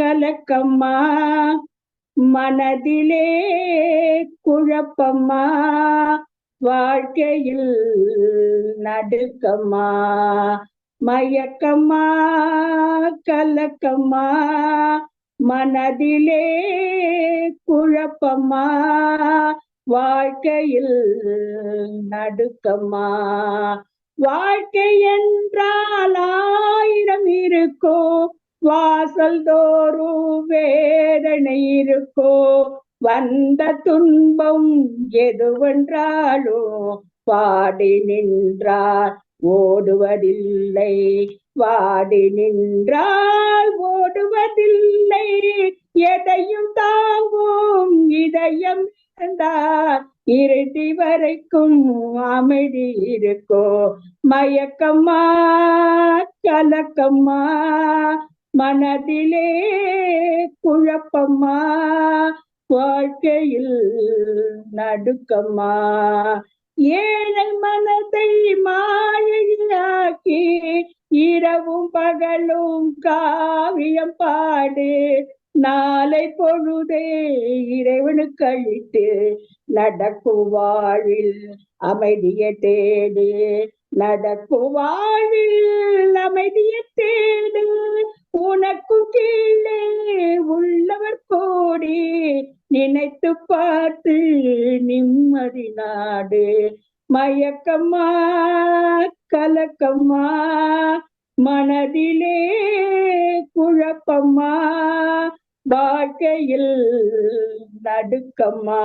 கலக்கம்மா மனதிலே குழப்பம்மா வாழ்க்கையில் நடுக்கம்மா மயக்கம்மா கலக்கம்மா மனதிலே குழப்பம்மா வாழ்க்கையில் நடுக்கம்மா. வாழ்க்கை என்றாலா வாசல் தோறும் வேதனை இருக்கோ? வந்த துன்பம் எதுவென்றாலும் பாடி நின்றார் ஓடுவதில்லை. வாடி நின்றால் ஓடுவதில்லை. எதையும் தாங்கும் இதயம் இருந்தார் இறுதி வரைக்கும் அமைதி இருக்கோ? மயக்கம்மா கலக்கம்மா மனதிலே குழப்பம்மா வாழ்க்கையில் நடுக்கம்மா ஏழை மனதை மாயையாக்கி இரவும் பகலும் காவியம் பாடு. நாளை பொழுதே இறைவனுக்கு அழித்து நடக்கும் வாழ்வில் அமைதியை தேடு. நடக்கும் வாழ்வில் உனக்கும் உள்ளவர் கோடி நினைத்து பார்த்து நிம்மதி நாடு. மயக்கம்மா கலக்கம்மா மனதிலே குழப்பம்மா வாழ்க்கையில் நடுக்கம்மா